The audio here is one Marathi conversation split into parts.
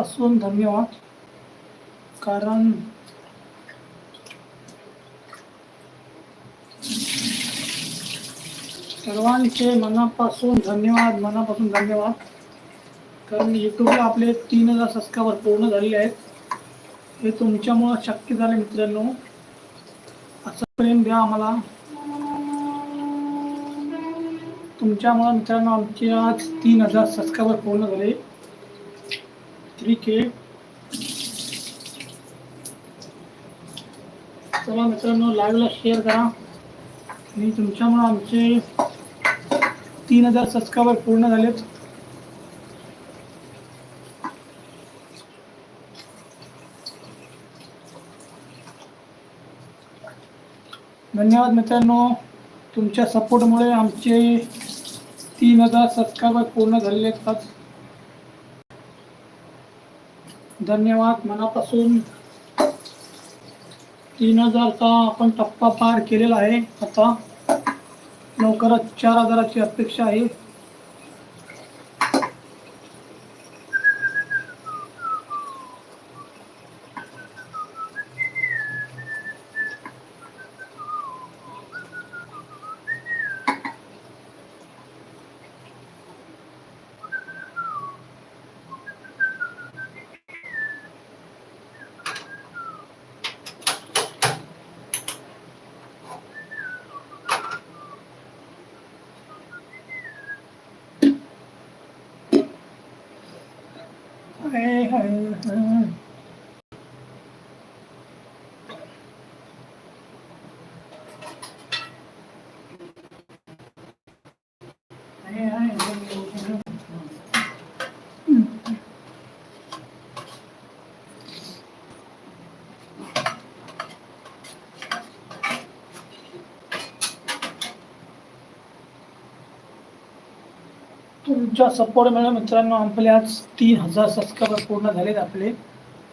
मनापासून धन्यवाद. कारण सर्वांचे मनापासून धन्यवाद मनापासून धन्यवाद. कारण यूट्यूबला आपले तीन हजार सबस्क्रायबर पूर्ण झालेले आहेत. हे तुमच्यामुळं शक्य झाले मित्रांनो. असं प्रेम द्या आम्हाला. तुमच्यामुळं मित्रांनो आमचे आज तीन हजार सबस्क्रायबर पूर्ण झाले. थ्री के चला मित्रांनो लाईव्हला शेअर करा. आणि तुमच्यामुळं आमचे तीन हजार सबस्क्रायबर पूर्ण झालेत. धन्यवाद मित्रांनो. तुमच्या सपोर्टमुळे आमचे तीन हजार सबस्क्रायबर पूर्ण झालेले आहेत आज. धन्यवाद. मनापासून तीन हजारचा आपण टप्पा पार केलेला आहे. आता लवकरच चार हजाराची अपेक्षा आहे हाय, हाय, हाय. हाय, हाय, हाय. तुमच्या मिळाला मित्रांनो आपले आज तीन हजार सबस्क्रायबर पूर्ण झालेत आपले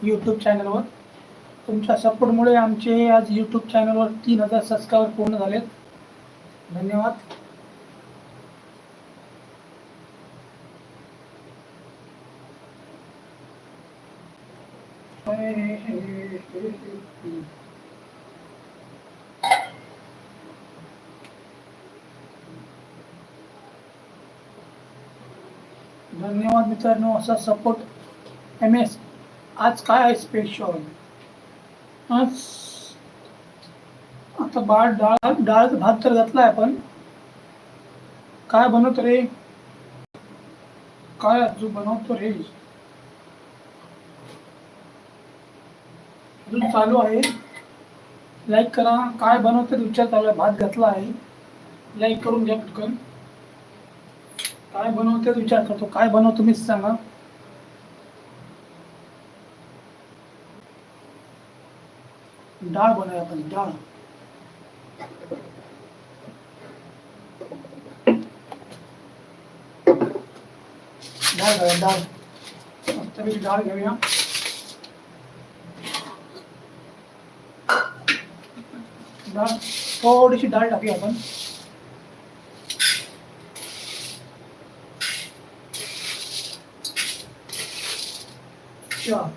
यूट्यूब चॅनलवर तुमच्या सपोर्टमुळे आमचे आज यूट्यूब चॅनलवर तीन हजार सबस्क्रायबर पूर्ण झालेत. धन्यवाद. धन्यवाद मित्रांनो असा सपोर्ट एम एस आज काय आहे स्पेशल आज आता बाळ डाळ डाळ भात तर घातलाय आपण. काय बनवतो रे? काय जो बनवतो रे? अजून चालू आहे. लाईक करा. काय बनवतो विचार चालू आहे. भात घातला आहे. लाईक करून घ्या पटकन. काय बनवते विचार करतो. काय बनवतो तुम्हीच सांगा. डाळ बनवूया आपण डाळ. डाळ घालूया डाळ. मस्तपैकी डाळ घेऊया. डाळ थोडीशी डाळ टाकूया आपण. चार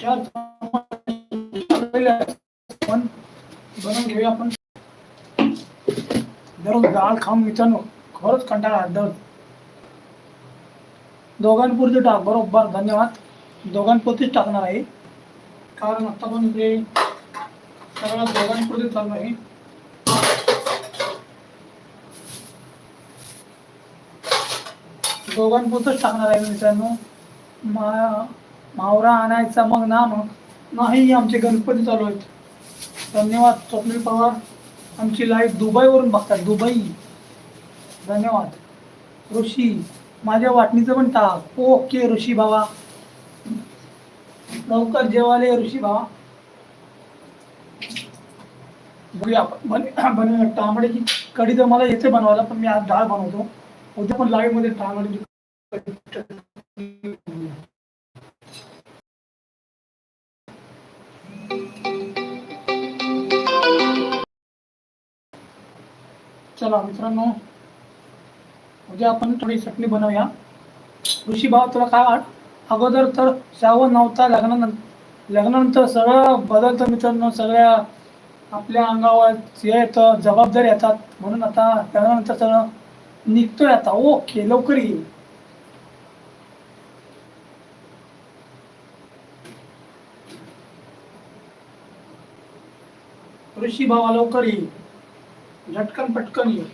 चार आपण बनवून घेऊया आपण दररोज डाळ खाऊन मित्रांनो खरंच कंटाळा दर दोघांपुरती टाक बरोबर धन्यवाद दोघांपुरतीच टाकणार आहे कारण आता पण इकडे सगळं दोघांपुरती चालू आहे दोघांपुरतच टाकणार आहे मित्रांनो. मा मावरा आणायचा मग ना मग. नाही आमचे गणपती चालू आहेत. धन्यवाद स्वप्नील पवार. आमची लाईव्ह दुबईवरून बघतात. दुबई. धन्यवाद. ऋषी माझ्या वाटणीचं पण टाक. ओके ऋषी भावा. लवकर जेवाले ऋषी भावा. बघूया आपण. बन बनवूया तांबड्याची कढी तर मला येते बनवायला पण मी आज डाळ बनवतो. उद्या पण लाईव्हमध्ये तांबड्याची आणि चला मित्रांनो उद्या आपण थोडी चटणी बनवूया. ऋषी भाव तुला काय वाट? अगोदर तर श्रावण नव्हता लग्नानंतर लग्नानंतर सगळं बदलतं मित्रांनो सगळ्या आपल्या अंगावर हे येतं जबाबदारी येतात. म्हणून आता लग्नानंतर सगळं निघतोय आता ओके लवकर ये ऋषी भावा लवकर ये झटकन पटकन ये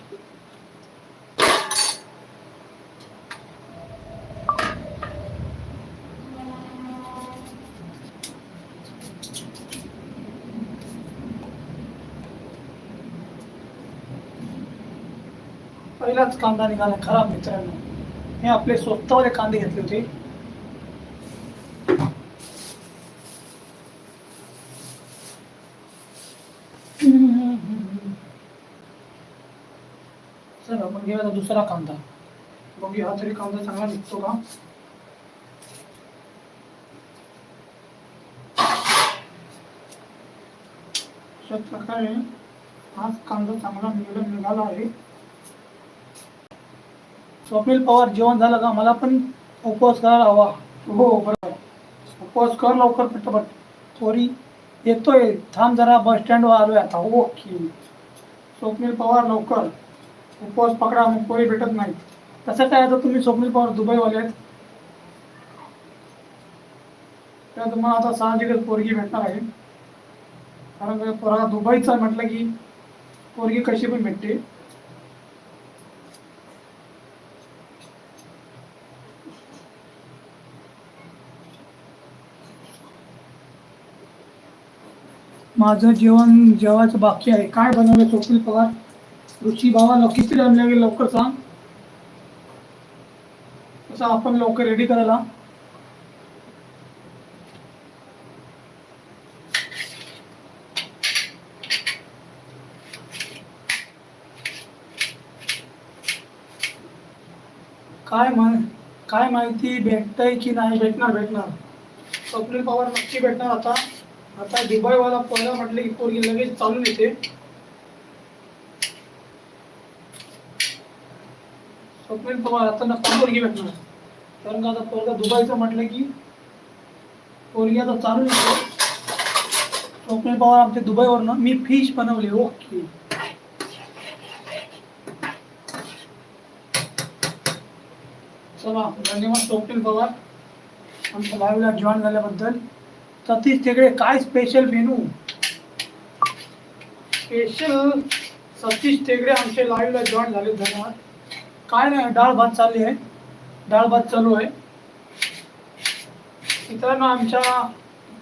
पहिलाच कांदा निघाला खराब मित्रांनो. हे आपले स्वतःवाले कांदे घेतले होते. चला आपण घेऊया दुसरा कांदा. बघूया हा तरी कांदा चांगला निघतो का? अशा प्रकारे हाच कांदा चांगला निघाला आहे. स्वप्नील पवार जेवण झालं का? मला पण उपवास करायला हवा. हो बरोबर. उपवास कर लवकर पटपट. थोडी येतोय. थांब जरा बस स्टँडवर आलोय आता. ओके स्वप्नील पवार लवकर. उपवास पकडा मग पोरी भेटत नाही तसं काय आता तुम्ही स्वप्नील पवार दुबईवाले आहेत? तर तुम्हाला आता साहजिकच पोरगी भेटणार आहे. कारण पोरा दुबईचा म्हटलं की पोरगी कशी पण भेटते. माझं जेवण जेवायचं बाकी आहे. काय बनवलं स्वप्नील पवार ऋषी भावा किती टाइम लागेल लवकर सांग. तसं आपण लवकर रेडी करायला. काय म्हण काय माहिती भेटतंय की नाही? भेटणार भेटणार. स्वप्नील पवार नक्की भेटणार आता. आता दुबईवाला पोरगा म्हटलं की पोरगी लगेच चालून येते. स्वप्नील पवार आता नक्की पोरगी भेटणार. कारण का आता पोरगा दुबईचं म्हटलं की पोरगी आता चालून येते. स्वप्नील पवार आमच्या दुबईवरनं. मी फिश बनवली ओके चला धन्यवाद स्वप्नील पवार. आमच्या लाईव्हला जॉईन झाल्याबद्दल. सतीश टेकडे काय special menu? Special Satish Tegade आमचे लाईव्हला जॉईन झाले धन्यवाद. काय नाही डाळ भात चालली आहे. डाळ भात चालू आहे. मित्रांनो आमच्या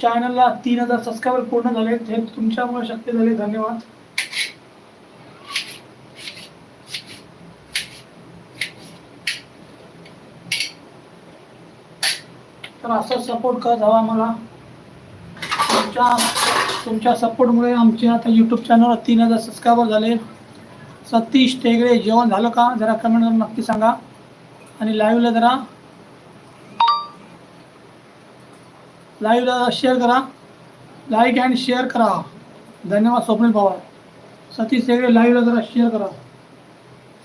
चॅनलला तीन हजार सबस्क्रायबर पूर्ण झाले हे तुमच्यामुळे शक्य झाले. धन्यवाद. तर असं सपोर्ट करत हवा मला तुमच्या तुमच्या सपोर्टमुळे आमचे आता यूट्यूब चॅनलवर तीन हजार सबस्क्रायबर झाले. सतीश टेगडे जेवण झालं का? जरा कमेंट करून नक्की सांगा. आणि लाईव्हला जरा लाईव्हला शेअर करा. लाईक अँड शेअर करा. धन्यवाद स्वप्नील पवार सतीश टेगडे लाईव्हला जरा शेअर करा.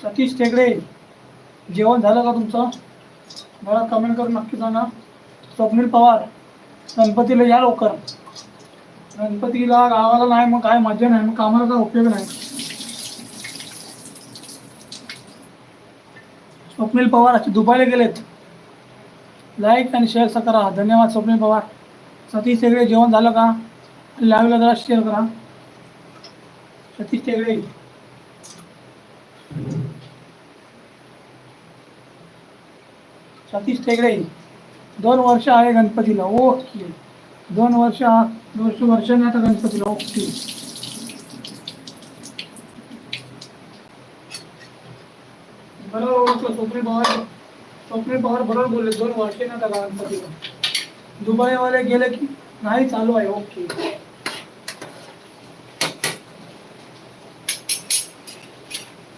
सतीश टेगडे जेवण झालं का तुमचं? मला कमेंट करून नक्की सांगा. स्वप्नील पवार गणपतीला या लवकर. गणपतीला गावाला नाही मग काय मजा नाही मग कामाला काय उपयोग नाही. स्वप्नील पवार असे दुबायला गेलेत. लाईक आणि शेअर करा. धन्यवाद स्वप्नील पवार. सतीश तेगडे जेवण झालं का? लाईव्हला जरा शेअर करा. सतीश तेगडे सतीश तेगडे दोन वर्ष आहे गणपतीला. ओके. दोन वर्ष दोनशे वर्षाने आता गणपतीला ओके बरोबर ओळखलं स्वप्नील पवार स्वप्नील पवार बरोबर बोलले दोन वर्षे ना आता गणपतीला. दुबईवाले गेले की नाही चालू आहे ओके.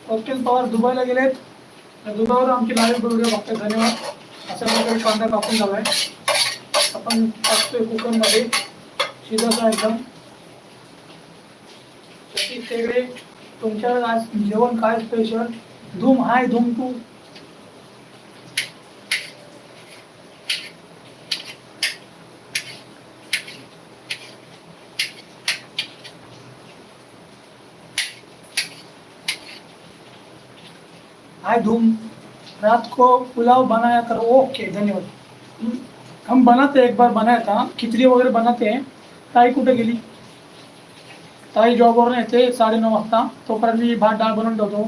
स्वप्नील पवार दुबईला गेलेत. दुबईवर आमची लाईव्ह व्हिडिओ बघतात धन्यवाद. अशा प्रकारे कांदा कापून झालाय आपण टाकतोय कुकरमध्ये. जेवण काय स्पेशल धूम हाय धूम टू हाय धूम. रात को पुलाव बनाया करो. ओके धन्यवाद. हम बनाते एक बार बनाया था. खिचड़ी वगैरह बनाते हैं. ताई कुठे गेली? ताई जॉबवरून येते साडेनऊ वाजता. तोपर्यंत मी भात डाळ बनवून ठेवतो.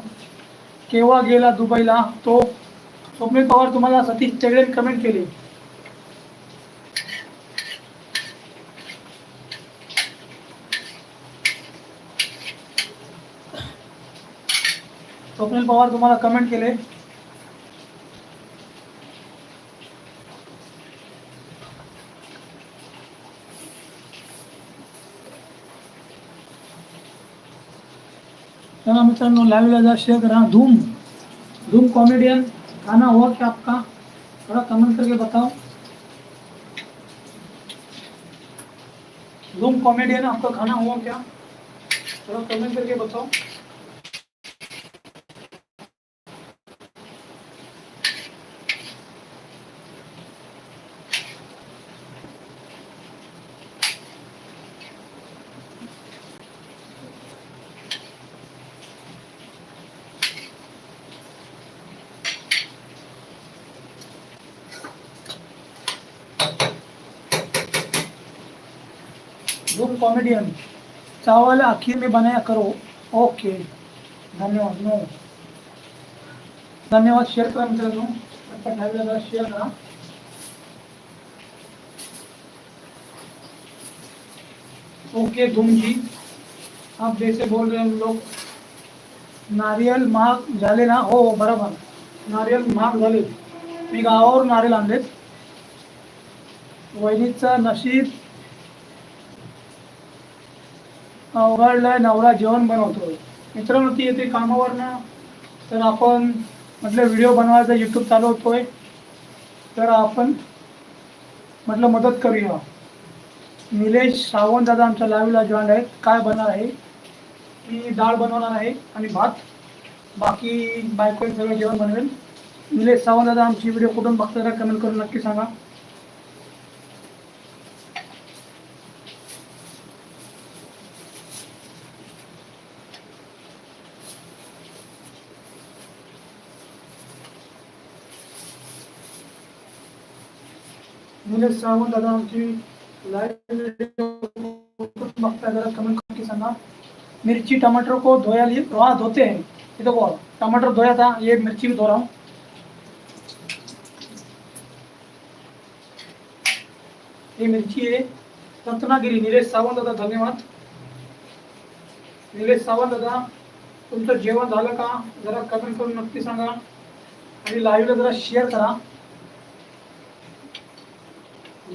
केव्हा गेला दुबईला? तो स्वप्नील पवार तुम्हाला सतीश चेगडे कमेंट केले. स्वप्नील पवार तुम्हाला कमेंट केले. चला मित्रांनो लाईव्हला जा शेअर करा धूम. धूम कॉमेडियन खाना हुआ क्या आपका थोड़ा कमेंट करके बताओ. धूम कॉमेडियन आपका खाना हुआ क्या? थोड़ा कमेंट करके बताओ. कॉमेडियन चावल आखिर में बनाया करो। ओके धन्यवाद. नो धन्यवाद. शेअर करा मित्रांनो. पटपट शेअर करा ओके धूम जी आप जैसे बोल रहे हैं लोग. नारियल महाग झाले ना? हो, हो बरोबर. नारियल महाग झाले. मी गावावर नारियल आणलेत. वहिनीचं नशीब अवघडलाय नवरा जेवण बनवतोय. मित्रांनो ती येते कामावरनं. तर आपण म्हटलं व्हिडिओ बनवायचा यूट्यूब चालवतोय तर आपण म्हटलं मदत करूया. निलेश सावंत दादा आमच्या लाईव्हला जॉईन आहेत. काय बनणार आहे? मी डाळ बनवणार आहे आणि भात. बाकी बायको सगळं जेवण बनवेल. निलेश सावंत दादा आमची व्हिडिओ कुठून बघता कमेंट करून नक्की सांगा. कमेंट करके सांगा। मिर्ची, टमाटर को धोया लिए हाँ धोते हैं। ये देखो, टमाटर धोया था, ये मिर्ची भी धो रहा हूँ। ये मिर्ची है, रत्नागिरी, निलेश सावंत दादा, धन्यवाद। निलेश सावंत दादा, तुमचं जेवण झालं का? जरा कमेंट करून नक्की सांगा। आणि लाईव्हला जरा शेअर करा।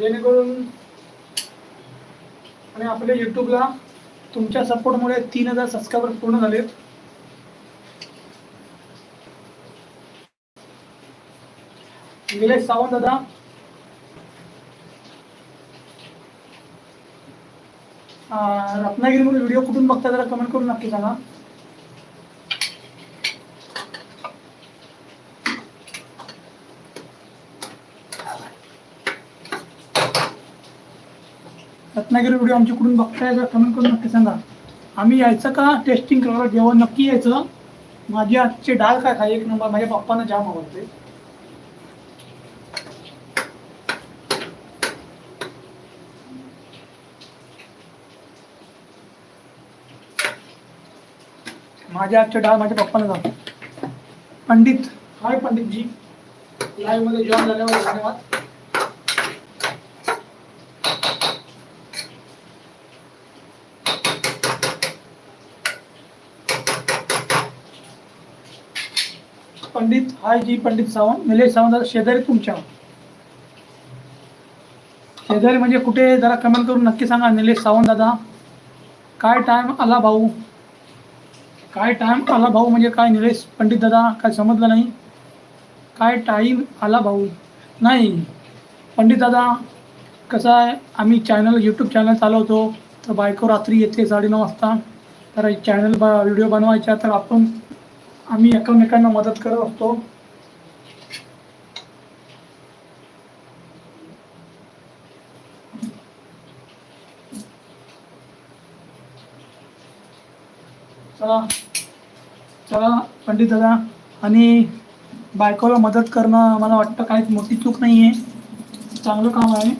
जेणेकरून आणि आपल्या यूट्यूबला तुमच्या सपोर्टमुळे तीन हजार सबस्क्रायबर पूर्ण झालेत निलेश सावंत दादा. रत्नागिरीमध्ये व्हिडिओ कुठून बघता जरा कमेंट करून नक्की सांगा. रत्नागिरी व्हिडिओ आमची कुठून बघताय जरा कमेंट करून नक्की सांगा. आम्ही यायचं का? टेस्टिंग करायला जेव्हा नक्की यायचं माझी आजची डाळ काय खाय? एक नंबर माझ्या पप्पांना जाम आवडते. माझ्या आजच्या डाळ माझ्या पप्पांना जाम. पंडित हाय पंडितजी. लाईव्हमध्ये जॉईन झाल्यावर धन्यवाद. पंडित हाय जी पंडित सावंत निलेश सावंत दादा शेजारी तुमच्या. शेजारी म्हणजे कुठे? जरा कमेंट करून नक्की सांगा. निलेश सावंत दादा काय टाइम आला भाऊ? काय टाइम आला भाऊ? म्हणजे काय निलेश पंडित दादा काय समजलं नाही. काय टाईम आला भाऊ? नाही. पंडित दादा कसं आहे? आम्ही चॅनल यूट्यूब चॅनल चालवतो. तर बायको रात्री येते साडेनऊ वाजता. तर चॅनल ब व्हिडिओ बनवायचा तर आपण आम्ही एकमेकांना मदत करत असतो. चला चला पंडित दादा. आणि बायकोला मदत करणं मला वाटतं काहीच मोठी चूक नाही आहे चांगलं काम आहे.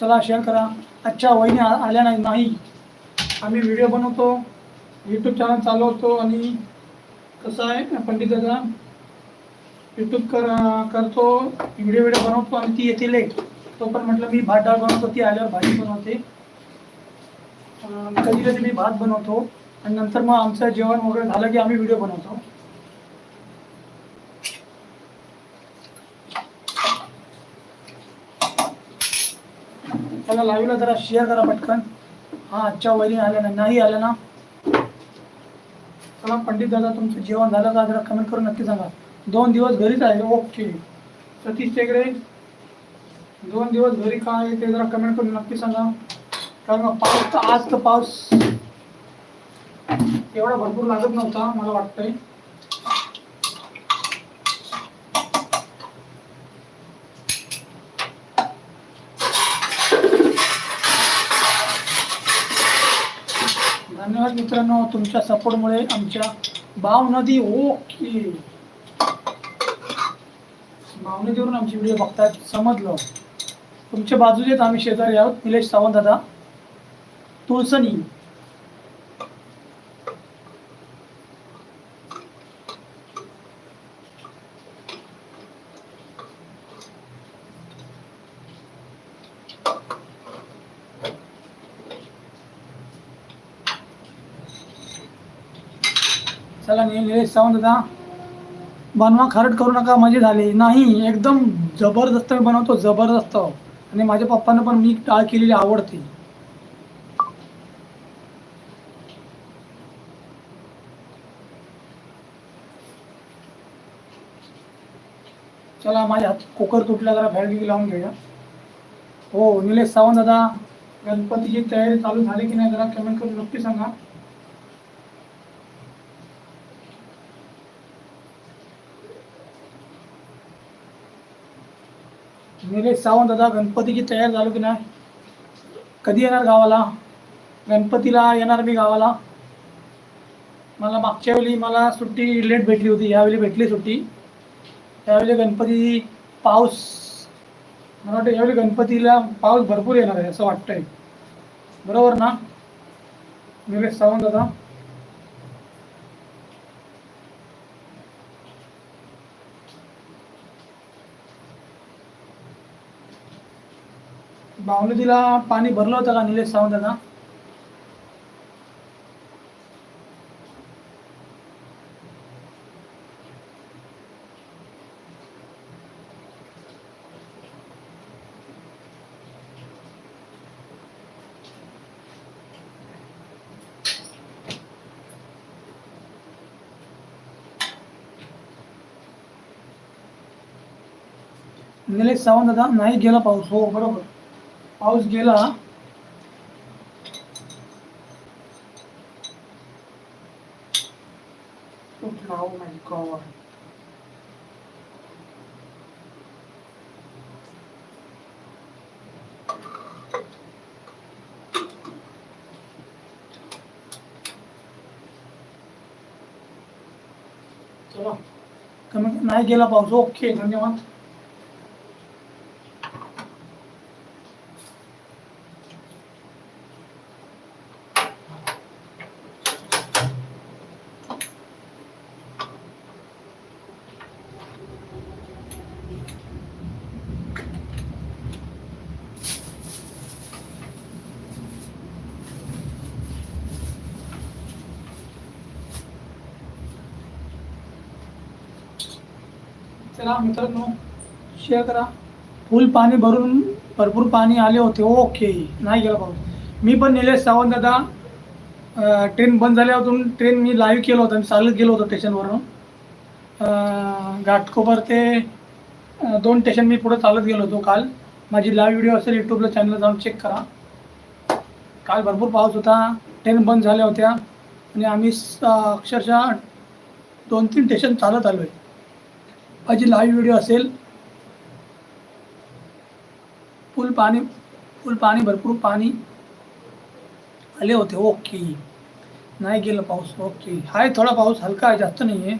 चला शेअर करा. आजच्या वहिनी आ- आल्या नाही नाही. आम्ही व्हिडिओ बनवतो यूट्यूब चॅनल चालवतो आणि कसं आहे पंडित दादा? यूट्यूब कर करतो व्हिडिओ व्हिडिओ बनवतो आणि ती येते लेट तो पण म्हटलं मी भात डाळ बनवतो. ती आल्यावर भाजी बनवते. कधी कधी मी भात बनवतो आणि नंतर मग आमचं जेवण वगैरे झालं की आम्ही व्हिडिओ बनवतो. त्याला लाईव्हला जरा शेअर करा पटकन. हा आजच्या वरी आल्या ना नाही आल्या ना. चला पंडित दादा तुमचं जेवण झालं का? जरा कमेंट करून नक्की सांगा. दोन दिवस घरीच आहे ओके. सतीश टेकडे दोन दिवस घरी काय आहे ते जरा कमेंट करून नक्की सांगा. कारण पाऊस तर आज तर पाऊस. एवढा भरपूर लागत नव्हता मला वाटतंय धन्यवाद मित्रांनो तुमच्या सपोर्टमुळे आमच्या बाव नदी ओके. भाव नदीवरून आमची व्हिडिओ बघतायत समजलं. तुमच्या बाजूचेच आम्ही शेजारी आहोत निलेश सावंत दादा. तुळसणी. चला निलेश सावंत दादा बनवा खारट करू नका मजे झाले. नाही एकदम जबरदस्त मी बनवतो जबरदस्त. आणि माझ्या पप्पांना पण मी टाळ केलेली आवडते. चला माझ्या हात कुकर तुटला जरा फॅडगी लावून घेऊया. हो निलेश सावंत दादा गणपतीची तयारी चालू झाली की नाही जरा कमेंट करून नक्की सांगा. निलेश सावंत दादा गणपतीची तयार झालो की नाही? कधी येणार गावाला? गणपतीला येणार मी गावाला. मला मागच्या वेळी मला सुट्टी लेट भेटली होती यावेळी भेटली सुट्टी. त्यावेळी गणपती पाऊस मला वाटतं यावेळी गणपतीला पाऊस भरपूर येणार आहे असं वाटतंय. बरोबर ना? निलेश सावंत दादा. बावनदीला पाणी भरलं होतं का निलेश सावंत दादा निलेश सावंत दादा नाही गेला पाऊस हो बरोबर. पाऊस गेला. Oh my God. चला. कमी नाही गेला पाऊस. ओके धन्यवाद चला मित्रांनो शेअर करा. फुल पाणी भरून भरपूर पाणी आले होते. ओके नाही गेला पाऊस. मी पण निलेश सावंत दादा ट्रेन बंद झाल्यावरून ट्रेन मी लाईव्ह केलं होतं. मी चालत गेलो होतो स्टेशनवरून घाटकोपर ते दोन स्टेशन मी पुढे चालत गेलो होतो काल. माझी लाईव्ह व्हिडिओ असेल यूट्यूबला चॅनलला जाऊन चेक करा. काल भरपूर पाऊस होता. ट्रेन बंद झाल्या होत्या. आणि आम्ही स- अक्षरशः दोन तीन स्टेशन चालत आलो आहे माझी लाईव्ह व्हिडिओ असेल. फुल पाणी फुल पाणी, भरपूर पाणी. आले होते ओके नाही गेलं पाऊस ओके आहे थोडा पाऊस हलका आहे, जास्त नाही आहे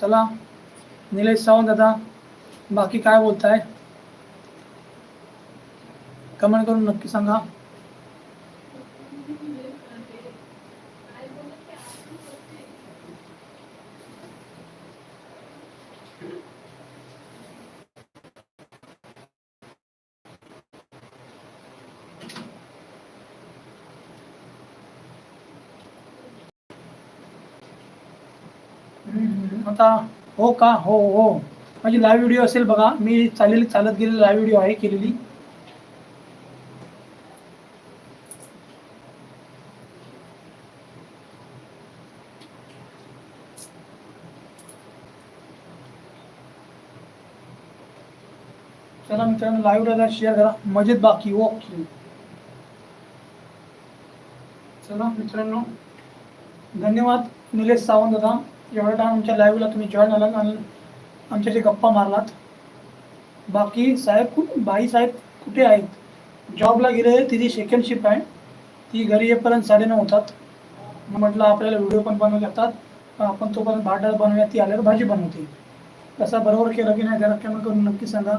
चला, निलेश सावंत दादा, बाकी काय बोलताय? कमेंट करून नक्की सांगा. आता हो का? हो हो. माझी लाईव्ह व्हिडिओ असेल बघा. मी चालेल चालत गेलेली लाईव्ह व्हिडिओ आहे केलेली. चला मित्रांनो लाईव्ह दादा शेअर करा. मजेत बाकी. ओके चला मित्रांनो. धन्यवाद. निलेश सावंत दादा एवढा टाइम आमच्या लाईव्हला तुम्ही जॉईन आलात आणि आमच्याशी गप्पा मारलात. बाकी साहेब खूप बाई साहेब कुठे आहेत? जॉबला गेले तिची सेकंड शिफ्ट आहे. ती घरी येईपर्यंत साडेनऊ होतात. मग म्हटलं आपल्याला व्हिडिओ पण बनवू लागतात आपण तोपर्यंत भाटा बनवूया. ती आल्यावर भाजी बनवते. तसा बरोबर केलं की नाही जरा कमेंट करून नक्की सांगा.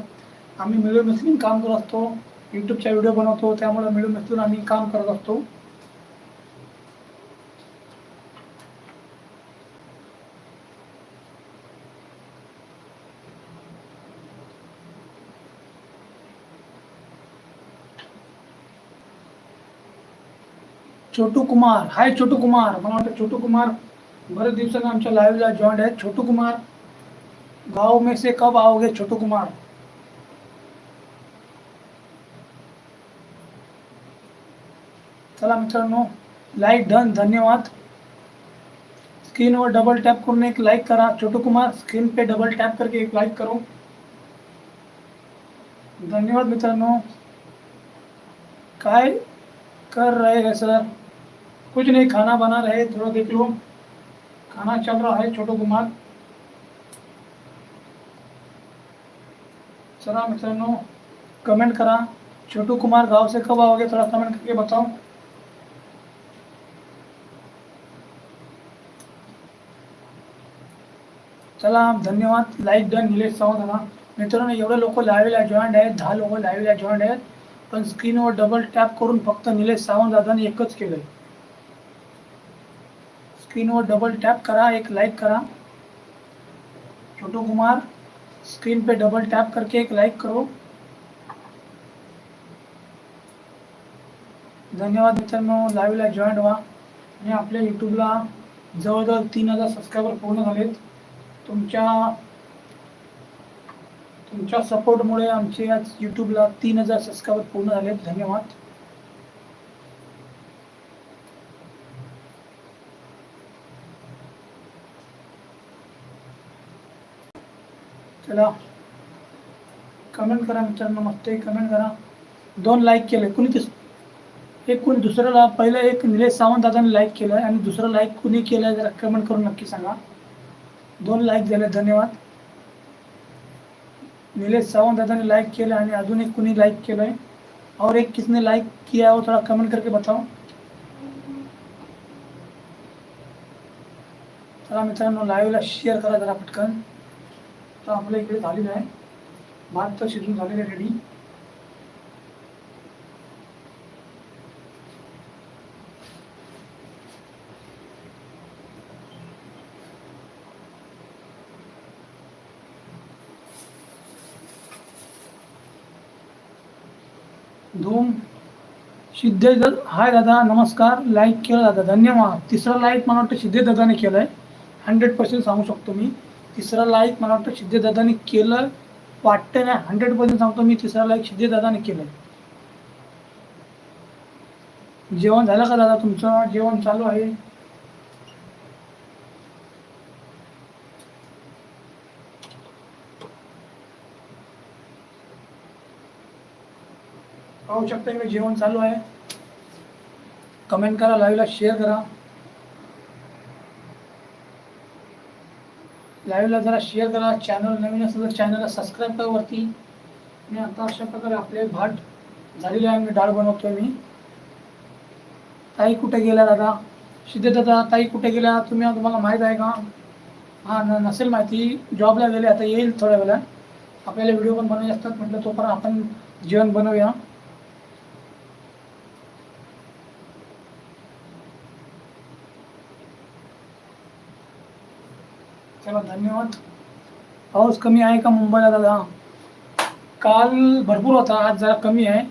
आम्ही मिळून मिसळून काम करत असतो. यूट्यूबचा व्हिडिओ बनवतो त्यामुळे मिळून मिसळून आम्ही काम करत असतो. छोटू कुमार. हाय छोटू कुमार. मला वाटतं छोटू कुमार बरेच दिवसांनी आमच्या लाईव्हला जॉईंट आहेत. छोटू कुमार गाव में से कब आओगे छोटू कुमार? चला मित्रांनो लाईक डन धन्यवाद. स्क्रीनवर डबल टॅप करून एक लाईक करा. छोटू कुमार स्क्रीन पे डबल टॅप करके एक लाईक करो. धन्यवाद मित्रांनो. काय कर रहे हैं सर कुछ नहीं खाना बना रहे थोड़ा देख लो। खाना चल रहा है छोटू कुमार। चला मित्रांनो कमेंट करा। छोटू कुमार गांव से कब आओगे? थोड़ा कमेंट करके बताओ। चला धन्यवाद। लाईक डन निलेश सावंत दादा। मित्रांनो एवढे लोक लाईव्हला जॉईंट आहेत दहा लोक लाईव्हला जॉईंट आहेत पण स्क्रीनवर डबल टॅप करून फक्त निलेश सावंत दादाने एकच केलंय. स्क्रीनवर डबल टॅप करा एक लाईक करा. छोटू कुमार स्क्रीन पे डबल टैप करके एक लाइक करो. धन्यवाद मित्रांनो लाईव्हला जॉईन व्हा. आणि आपल्या यूट्यूबला जवळजवळ तीन हजार सबस्क्रायबर पूर्ण झालेत. तुमच्या तुमच्या सपोर्टमुळे आमचे आज यूट्यूबला तीन हजार सबस्क्रायबर पूर्ण झालेत. धन्यवाद. चला. कमेंट करा मित्रांनो मस्त कमेंट करा. दोन लाईक केले कुणी तिस एक कुणी दुसऱ्याला पहिलं एक निलेश सावंत दादाने लाईक केलं आणि दुसरं लाईक कुणी केलं जरा कमेंट करून नक्की सांगा. दोन लाईक झाले धन्यवाद. निलेश सावंत दादाने लाइक किया आणि अजून एक कुणी लाइक केलं है और एक किसने लाइक किया हो थोड़ा कमेंट करके बताओ. चला मित्रांनो लाईव्हला शेअर करा जरा पटकन. तर आपल्या इकडे झालेलं आहे. भात तर शिजून झालेलं आहे रेडी धूम. सिद्धे द हाय दादा नमस्कार. लाईक केलं दादा धन्यवाद. तिसरा लाईक मला वाटतं सिद्धेश दादाने केलं आहे हंड्रेड पर्सेंट सांगू शकतो मी. तिसरा लाईक मला वाटतं सिद्धेदादाने केलं. वाटतं नाही हंड्रेड पर्सेंट सांगतो मी तिसरा लाईक सिद्धेदादाने केलं जेवण झालं का दादा तुमचं? जेवण चालू आहे. पाहू शकता इकडे जेवण चालू आहे. कमेंट करा लाईव्हला शेअर करा. लाईव्हला जरा शेअर करा. चॅनल नवीन असेल तर चॅनलला सबस्क्राईब करा वरती. आणि आता अशा प्रकारे आपले भाट झालेले आहे. मी डाळ बनवतोय मी. ताई कुठे गेला दादा? सिद्धे दादा ताई कुठे गेल्या? तुम्ही तुम्हाला माहीत आहे का? हां न नसेल माहिती. जॉबला गेले आता येईल थोड्या वेळात. आपल्याला व्हिडिओ पण बनवायचे असतात. म्हटलं तोपर्यंत आपण जेवण बनवूया. चला धन्यवाद. पाऊस कमी आहे का मुंबईला दादा? काल भरपूर होता आज जरा कमी आहे.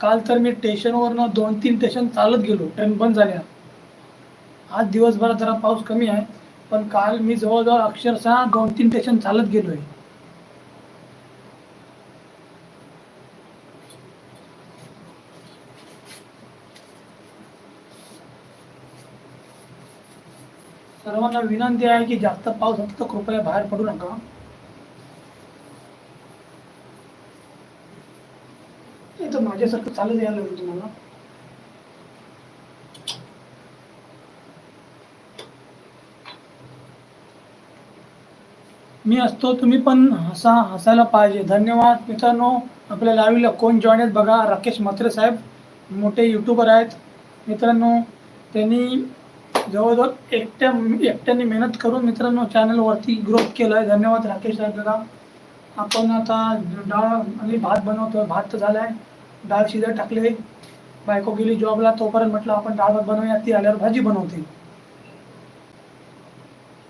काल तर मी स्टेशनवरनं दोन तीन स्टेशन चालत गेलो ट्रेन बंद झाल्या. आज दिवसभरात जरा पाऊस कमी आहे पण काल मी जवळजवळ अक्षरशः दोन तीन स्टेशन चालत गेलो आहे सर्वांना विनंती आहे की जास्त पाऊस होता तर कृपया बाहेर पडू नका. ते तर माझ्यासारखं चालत यायला लागलं तुम्हाला. मी असतो तुम्ही पण हसा हसायला पाहिजे. धन्यवाद. मित्रांनो आपल्या लाईव्हला कोण जॉईन आहेत बघा. राकेश म्हात्रे साहेब मोठे यूट्यूबर आहेत. मित्रांनो त्यांनी जवळजवळ एकट्या एकट्याने मेहनत करून मित्रांनो चॅनलवरती ग्रोथ केला आहे धन्यवाद राकेश साहेब दादा आपण आता डाळ आणि भात बनवतो भात तर झाला आहे डाळ शिजत टाकले. बायको गेली जॉबला तोपर्यंत म्हटलं आपण डाळ भात बनवूया. ती आल्यावर भाजी बनवते.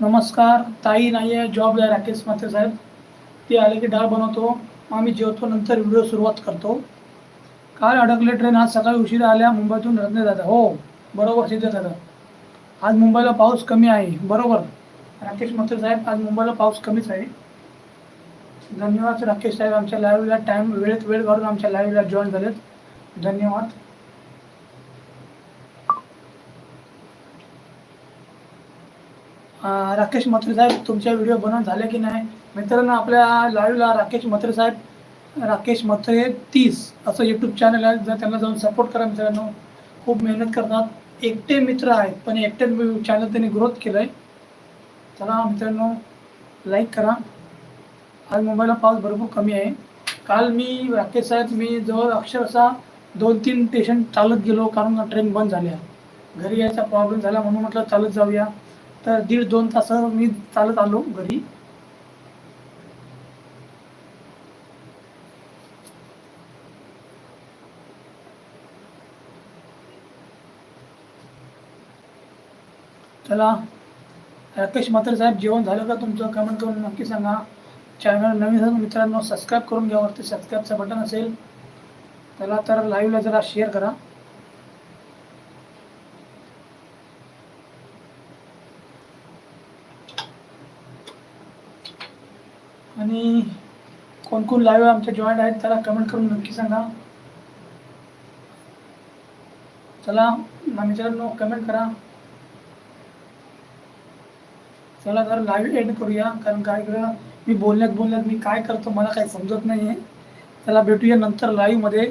नमस्कार. ताई नाही आहे जॉबला आहे राकेश माथे साहेब. ते आले की डाळ बनवतो. आम्ही जेवतो नंतर व्हिडिओ सुरुवात करतो. काल अडकले ट्रेन आज सकाळी उशिरा आल्या. मुंबईतून रत्ने दादा हो बरोबर सिद्ध दादा आज मुंबईला पाऊस कमी आहे. बरोबर? राकेश मथुर साहेब आज मुंबईला पाऊस कमीच आहे. धन्यवाद राकेश साहेब आमच्या लाईव्हला टाईम वेळेत वेळ काढून आमच्या लाईव्हला जॉईन झालेत. धन्यवाद. राकेश म्हात्रे साहेब तुमच्या व्हिडिओ बनवून झाले की नाही? मित्रांनो आपल्या लाईव्हला राकेश म्हात्रे साहेब राकेश मथुरे तीस असं यूट्यूब चॅनल आहे. जर त्यांना जाऊन सपोर्ट करा मित्रांनो. खूप मेहनत करतात. एकटे मित्र आहेत पण एकटे चॅनल त्यांनी ग्रोथ केलं आहे चला मित्रांनो लाईक करा. आज मुंबईला पाऊस भरपूर कमी आहे. काल मी राकेश साहेब मी जवळ अक्षरशः दोन तीन स्टेशन चालत गेलो कारण ट्रेन बंद झाल्या. घरी यायचा प्रॉब्लेम झाला म्हणून म्हटलं चालत जाऊया. तर दीड दोन तास मी चालत आलो घरी. चला. राकेश मात्र साहेब जेवण झालं का तुमचं? कमेंट करून नक्की सांगा. चॅनल नवीन असेल मित्रांनो सबस्क्राईब करून घ्या वरती. सबस्क्राईबचं बटन असेल त्याला तर लाईव्हला जरा शेअर करा. आणि कोण कोण लाईव्ह आमच्या जॉईंट आहेत त्याला कमेंट करून नक्की सांगा. चला मित्रांनो कमेंट करा. चला जरा लाईव्ह एंड करूया. कारण काय करूया मी बोलण्यात बोलण्यात मी काय करतो मला काही समजत नाही आहे चला भेटूया नंतर लाईव्हमध्ये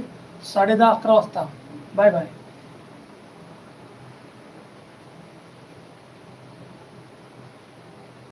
साडे दहा अकरा वाजता. Bye bye